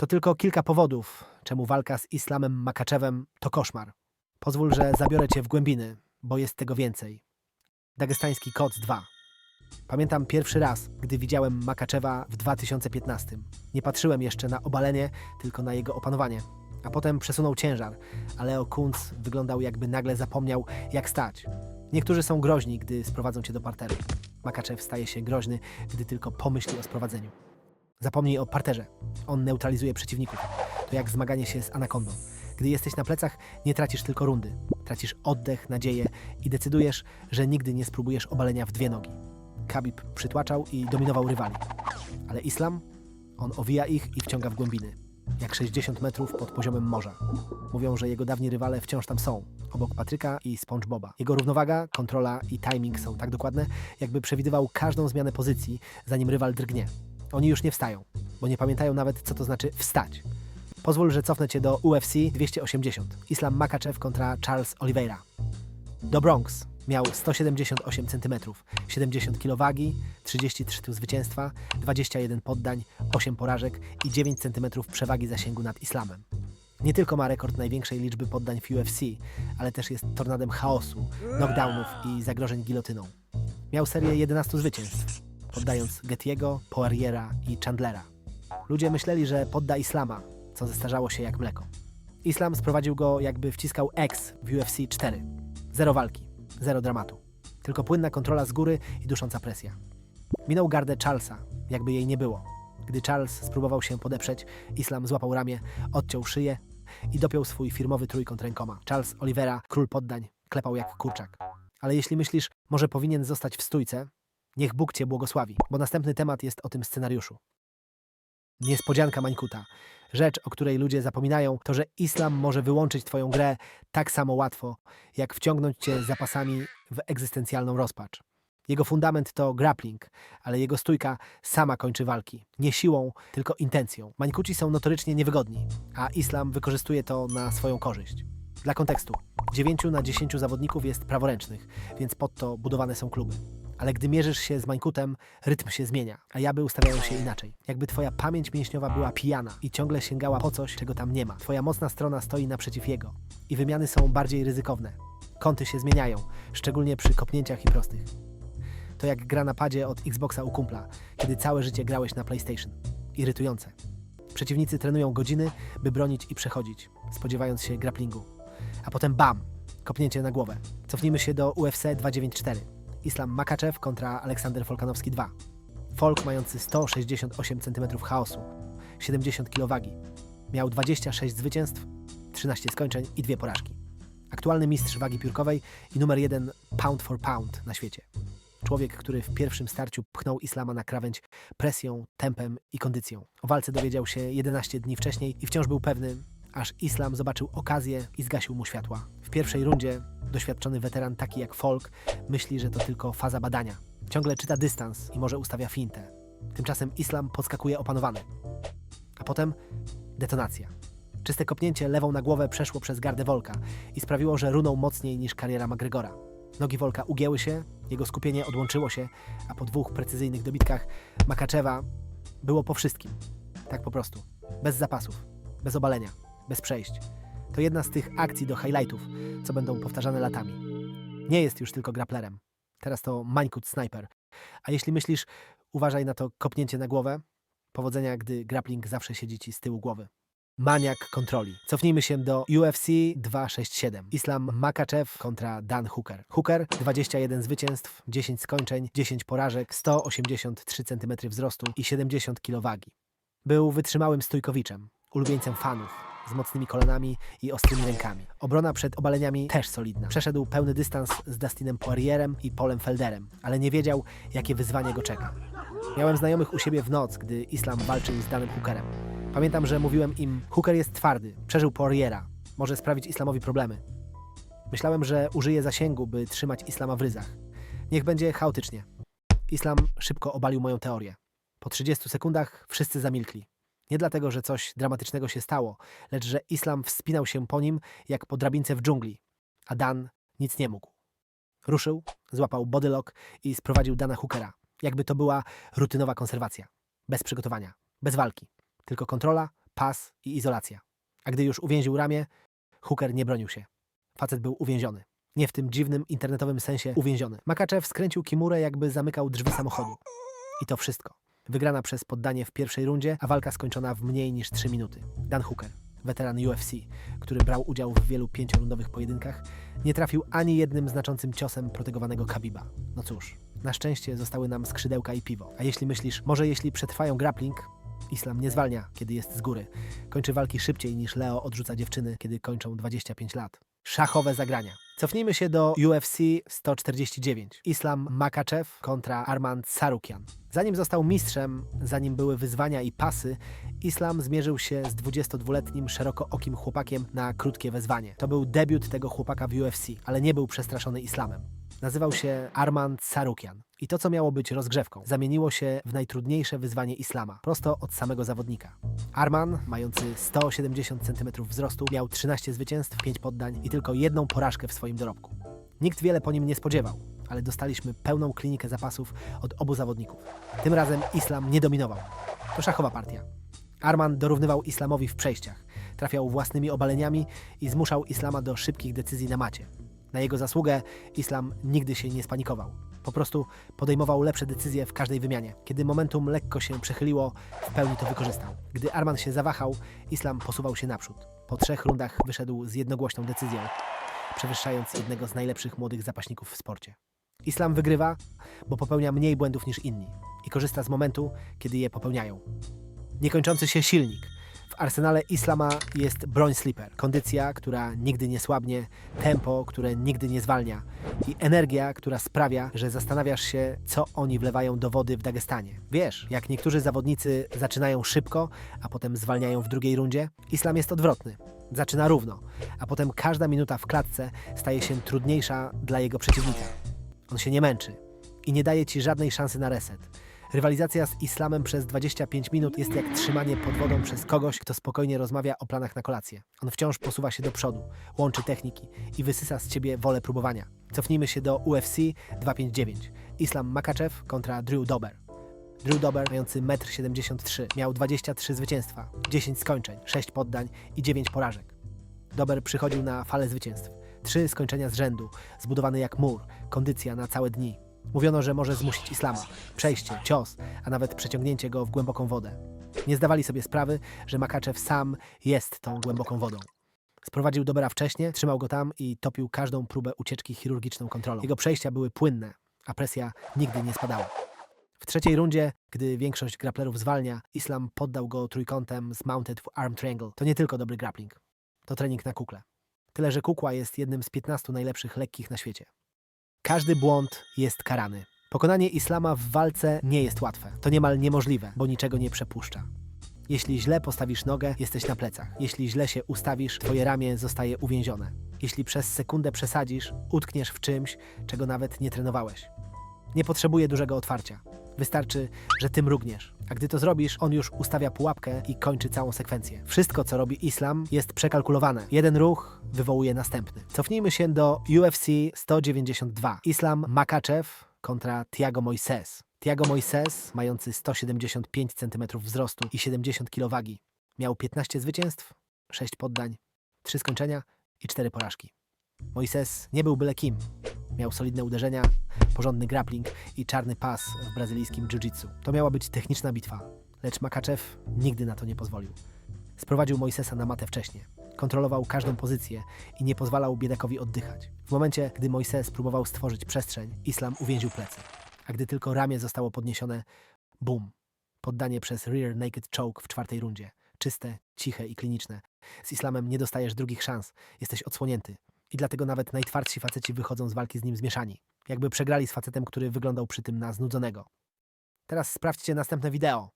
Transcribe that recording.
To tylko kilka powodów, czemu walka z Islamem Makaczewem to koszmar. Pozwól, że zabiorę cię w głębiny, bo jest tego więcej. Dagestański Koc 2. Pamiętam pierwszy raz, gdy widziałem Makaczewa w 2015. Nie patrzyłem jeszcze na obalenie, tylko na jego opanowanie. A potem przesunął ciężar, a Leo Kunz wyglądał jakby nagle zapomniał, jak stać. Niektórzy są groźni, gdy sprowadzą cię do parteru. Makaczew staje się groźny, gdy tylko pomyśli o sprowadzeniu. Zapomnij o parterze. On neutralizuje przeciwników. To jak zmaganie się z anakondą. Gdy jesteś na plecach, nie tracisz tylko rundy. Tracisz oddech, nadzieję i decydujesz, że nigdy nie spróbujesz obalenia w dwie nogi. Khabib przytłaczał i dominował rywali. Ale islam? On owija ich i wciąga w głębiny. Jak 60 metrów pod poziomem morza. Mówią, że jego dawni rywale wciąż tam są, obok Patryka i SpongeBoba. Jego równowaga, kontrola i timing są tak dokładne, jakby przewidywał każdą zmianę pozycji, zanim rywal drgnie. Oni już nie wstają, bo nie pamiętają nawet, co to znaczy wstać. Pozwól, że cofnę cię do UFC 280. Islam Makachev kontra Charles Oliveira. Do Bronx miał 178 cm, 70 kg wagi, 33 tytuł zwycięstwa, 21 poddań, 8 porażek i 9 cm przewagi zasięgu nad Islamem. Nie tylko ma rekord największej liczby poddań w UFC, ale też jest tornadem chaosu, knockdownów i zagrożeń gilotyną. Miał serię 11 zwycięstw, poddając Gettiego, Poiriera i Chandlera. Ludzie myśleli, że podda Islama, co zestarzało się jak mleko. Islam sprowadził go jakby wciskał X w UFC 4. Zero walki, zero dramatu. Tylko płynna kontrola z góry i dusząca presja. Minął gardę Charlesa, jakby jej nie było. Gdy Charles spróbował się podeprzeć, Islam złapał ramię, odciął szyję i dopiął swój firmowy trójkąt rękoma. Charles Oliveira, król poddań, klepał jak kurczak. Ale jeśli myślisz, może powinien zostać w stójce, niech Bóg cię błogosławi, bo następny temat jest o tym scenariuszu. Niespodzianka Mańkuta. Rzecz, o której ludzie zapominają, to że islam może wyłączyć twoją grę tak samo łatwo, jak wciągnąć cię zapasami w egzystencjalną rozpacz. Jego fundament to grappling, ale jego stójka sama kończy walki. Nie siłą, tylko intencją. Mańkuci są notorycznie niewygodni, a islam wykorzystuje to na swoją korzyść. Dla kontekstu, 9 na 10 zawodników jest praworęcznych, więc pod to budowane są kluby. Ale gdy mierzysz się z Mańkutem, rytm się zmienia, a jaby ustawiają się inaczej. Jakby twoja pamięć mięśniowa była pijana i ciągle sięgała po coś, czego tam nie ma. Twoja mocna strona stoi naprzeciw jego i wymiany są bardziej ryzykowne. Kąty się zmieniają, szczególnie przy kopnięciach i prostych. To jak gra na padzie od Xboxa u kumpla, kiedy całe życie grałeś na PlayStation. Irytujące. Przeciwnicy trenują godziny, by bronić i przechodzić, spodziewając się grapplingu. A potem bam! Kopnięcie na głowę. Cofnijmy się do UFC 294. Islam Makaczew kontra Aleksander Folkanowski 2. Folk mający 168 cm chaosu, 70 kg wagi. Miał 26 zwycięstw, 13 skończeń i dwie porażki. Aktualny mistrz wagi piórkowej i numer jeden pound for pound na świecie. Człowiek, który w pierwszym starciu pchnął Islama na krawędź presją, tempem i kondycją. O walce dowiedział się 11 dni wcześniej i wciąż był pewny, aż Islam zobaczył okazję i zgasił mu światła. W pierwszej rundzie doświadczony weteran taki jak Folk myśli, że to tylko faza badania. Ciągle czyta dystans i może ustawia fintę. Tymczasem Islam podskakuje opanowany. A potem detonacja. Czyste kopnięcie lewą na głowę przeszło przez gardę Wolka i sprawiło, że runął mocniej niż kariera McGregora. Nogi Wolka ugięły się, jego skupienie odłączyło się, a po dwóch precyzyjnych dobitkach Makaczewa było po wszystkim. Tak po prostu. Bez zapasów, bez obalenia, bez przejść. To jedna z tych akcji do highlightów, co będą powtarzane latami. Nie jest już tylko grapplerem. Teraz to Mańkut Sniper. A jeśli myślisz, uważaj na to kopnięcie na głowę, powodzenia, gdy grappling zawsze siedzi ci z tyłu głowy. Maniak kontroli. Cofnijmy się do UFC 267. Islam Makachev kontra Dan Hooker. Hooker 21 zwycięstw, 10 skończeń, 10 porażek, 183 cm wzrostu i 70 kg wagi. Był wytrzymałym stójkowiczem, ulubieńcem fanów, z mocnymi kolanami i ostrymi rękami. Obrona przed obaleniami też solidna. Przeszedł pełny dystans z Dustinem Poirierem i Polem Felderem, ale nie wiedział, jakie wyzwanie go czeka. Miałem znajomych u siebie w noc, gdy Islam walczył z Danem Hookerem. Pamiętam, że mówiłem im, Hooker jest twardy, przeżył Poiriera, może sprawić Islamowi problemy. Myślałem, że użyje zasięgu, by trzymać Islama w ryzach. Niech będzie chaotycznie. Islam szybko obalił moją teorię. Po 30 sekundach wszyscy zamilkli. Nie dlatego, że coś dramatycznego się stało, lecz że Islam wspinał się po nim jak po drabince w dżungli, a Dan nic nie mógł. Ruszył, złapał bodylock i sprowadził Dana Hookera, jakby to była rutynowa konserwacja. Bez przygotowania, bez walki. Tylko kontrola, pas i izolacja. A gdy już uwięził ramię, Hooker nie bronił się. Facet był uwięziony. Nie w tym dziwnym internetowym sensie uwięziony. Makaczew skręcił Kimurę, jakby zamykał drzwi samochodu. I to wszystko. Wygrana przez poddanie w pierwszej rundzie, a walka skończona w mniej niż 3 minuty. Dan Hooker, weteran UFC, który brał udział w wielu pięciorundowych pojedynkach, nie trafił ani jednym znaczącym ciosem protegowanego Khabiba. No cóż, na szczęście zostały nam skrzydełka i piwo. A jeśli myślisz, może jeśli przetrwają grappling, Islam nie zwalnia, kiedy jest z góry. Kończy walki szybciej niż Leo odrzuca dziewczyny, kiedy kończą 25 lat. Szachowe zagrania. Cofnijmy się do UFC 149. Islam Makachev kontra Armand Sarukian. Zanim został mistrzem, zanim były wyzwania i pasy, Islam zmierzył się z 22-letnim, szerokookim chłopakiem na krótkie wezwanie. To był debiut tego chłopaka w UFC, ale nie był przestraszony Islamem. Nazywał się Armand Sarukian. I to, co miało być rozgrzewką, zamieniło się w najtrudniejsze wyzwanie Islama, prosto od samego zawodnika. Arman, mający 170 cm wzrostu, miał 13 zwycięstw, 5 poddań i tylko jedną porażkę w swoim dorobku. Nikt wiele po nim nie spodziewał, ale dostaliśmy pełną klinikę zapasów od obu zawodników. Tym razem Islam nie dominował. To szachowa partia. Arman dorównywał Islamowi w przejściach, trafiał własnymi obaleniami i zmuszał Islama do szybkich decyzji na macie. Na jego zasługę Islam nigdy się nie spanikował. Po prostu podejmował lepsze decyzje w każdej wymianie. Kiedy momentum lekko się przechyliło, w pełni to wykorzystał. Gdy Arman się zawahał, Islam posuwał się naprzód. Po trzech rundach wyszedł z jednogłośną decyzją, przewyższając jednego z najlepszych młodych zapaśników w sporcie. Islam wygrywa, bo popełnia mniej błędów niż inni i korzysta z momentu, kiedy je popełniają. Niekończący się silnik. Arsenale Islama jest broń sleeper, kondycja, która nigdy nie słabnie, tempo, które nigdy nie zwalnia i energia, która sprawia, że zastanawiasz się, co oni wlewają do wody w Dagestanie. Wiesz, jak niektórzy zawodnicy zaczynają szybko, a potem zwalniają w drugiej rundzie, Islam jest odwrotny. Zaczyna równo, a potem każda minuta w klatce staje się trudniejsza dla jego przeciwnika. On się nie męczy i nie daje ci żadnej szansy na reset. Rywalizacja z islamem przez 25 minut jest jak trzymanie pod wodą przez kogoś, kto spokojnie rozmawia o planach na kolację. On wciąż posuwa się do przodu, łączy techniki i wysysa z ciebie wolę próbowania. Cofnijmy się do UFC 259. Islam Makachev kontra Drew Dober. Drew Dober, mający 1,73 m, miał 23 zwycięstwa, 10 skończeń, 6 poddań i 9 porażek. Dober przychodził na falę zwycięstw. Trzy skończenia z rzędu, zbudowany jak mur, kondycja na całe dni. Mówiono, że może zmusić Islama. Przejście, cios, a nawet przeciągnięcie go w głęboką wodę. Nie zdawali sobie sprawy, że Makaczew sam jest tą głęboką wodą. Sprowadził Dobera wcześniej, trzymał go tam i topił każdą próbę ucieczki chirurgiczną kontrolą. Jego przejścia były płynne, a presja nigdy nie spadała. W trzeciej rundzie, gdy większość grapplerów zwalnia, Islam poddał go trójkątem Mounted Arm Triangle. To nie tylko dobry grappling, to trening na kukle. Tyle, że kukła jest jednym z 15 najlepszych lekkich na świecie. Każdy błąd jest karany. Pokonanie islama w walce nie jest łatwe. To niemal niemożliwe, bo niczego nie przepuszcza. Jeśli źle postawisz nogę, jesteś na plecach. Jeśli źle się ustawisz, twoje ramię zostaje uwięzione. Jeśli przez sekundę przesadzisz, utkniesz w czymś, czego nawet nie trenowałeś. Nie potrzebuje dużego otwarcia. Wystarczy, że ty mrugniesz. A gdy to zrobisz, on już ustawia pułapkę i kończy całą sekwencję. Wszystko, co robi islam, jest przekalkulowane. Jeden ruch wywołuje następny. Cofnijmy się do UFC 192. Islam Makachev kontra Tiago Moises. Tiago Moises, mający 175 cm wzrostu i 70 kg wagi, miał 15 zwycięstw, 6 poddań, 3 skończenia i 4 porażki. Moises nie był byle kim. Miał solidne uderzenia, porządny grappling i czarny pas w brazylijskim jiu-jitsu. To miała być techniczna bitwa, lecz Makaczew nigdy na to nie pozwolił. Sprowadził Moisesa na matę wcześniej. Kontrolował każdą pozycję i nie pozwalał biedakowi oddychać. W momencie, gdy Moises próbował stworzyć przestrzeń, Islam uwięził plecy. A gdy tylko ramię zostało podniesione, bum. Poddanie przez rear naked choke w czwartej rundzie. Czyste, ciche i kliniczne. Z Islamem nie dostajesz drugich szans. Jesteś odsłonięty. I dlatego nawet najtwardsi faceci wychodzą z walki z nim zmieszani. Jakby przegrali z facetem, który wyglądał przy tym na znudzonego. Teraz sprawdźcie następne wideo.